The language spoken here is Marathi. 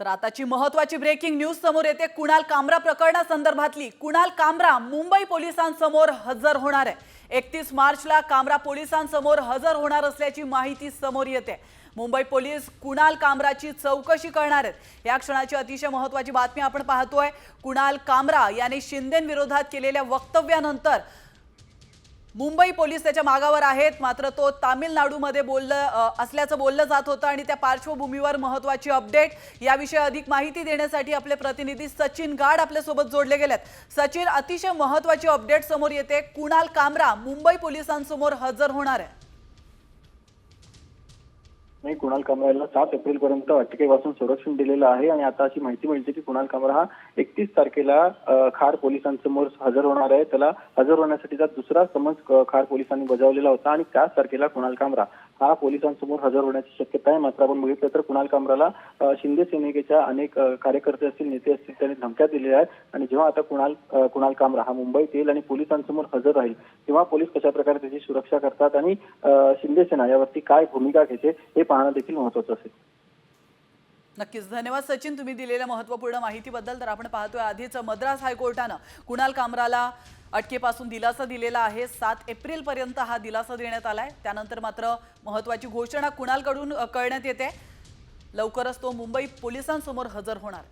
तर आताची महत्वाची ब्रेकिंग न्यूज समोर येते. कुणाल कामरा प्रकरणासंदर्भातली. कुणाल कामरा मुंबई पोलिसांसमोर हजर होणार आहे. एकतीस मार्चला कामरा पोलिसांसमोर हजर होणार असल्याची माहिती समोर येते. मुंबई पोलीस कुणाल कामराची चौकशी करणार आहेत. या क्षणाची अतिशय महत्वाची बातमी आपण पाहतोय. कुणाल कामरा याने शिंदेविरोधात केलेल्या वक्तव्यानंतर मुंबई पोलीस त्याच्या मागावर आहेत. मात्र तो तामिळनाडूमध्ये बोललं असल्याचं बोललं जात होतं आणि त्या पार्श्वभूमीवर महत्वाची अपडेट. याविषयी अधिक माहिती देण्यासाठी आपले प्रतिनिधी सचिन गाड आपल्यासोबत जोडले गेलेत. सचिन अतिशय महत्वाची अपडेट समोर येते. कुणाल कामरा मुंबई पोलिसांसमोर हजर होणार आहे. नाही कुणाल कामराला सात एप्रिल पर्यंत अटकेपासून संरक्षण दिलेलं आहे आणि आता अशी माहिती मिळते की कुणाल कामरा हा एकतीस तारखेला खार पोलिसांसमोर हजर होणार आहे. त्याला हजर होण्यासाठीचा दुसरा समज खार पोलिसांनी बजावलेला होता आणि त्याच तारखेला कुणाल कामरा हा पोलिसांसमोर हजर होण्याची शक्यता आहे. मात्र आपण बघितलं तर कुणाल कामराला शिंदे सेनेच्या अनेक कार्यकर्ते असतील नेते असतील त्यांनी धमक्या दिलेल्या आहेत. आणि जेव्हा आता कुणाल कुणाल कामरा हा मुंबईत येईल आणि पोलिसांसमोर हजर राहील तेव्हा पोलीस कशा प्रकारे त्याची सुरक्षा करतात आणि शिंदे सेना यावरती काय भूमिका घेते हे पाहणं देखील महत्वाचं असेल. नक्कीच. धन्यवाद सचिन. तुम्ही दिलेल्या महत्त्वपूर्ण माहितीबद्दल तर आपण पाहतोय आधीच मद्रास हायकोर्टानं कुणाल कामराला अटकेपासून दिलासा दिलेला आहे. सात एप्रिलपर्यंत हा दिलासा देण्यात आला आहे त्यानंतर मात्र महत्वाची घोषणा कुणालकडून करण्यात येते. लवकरच तो मुंबई पोलिसांसमोर हजर होणार.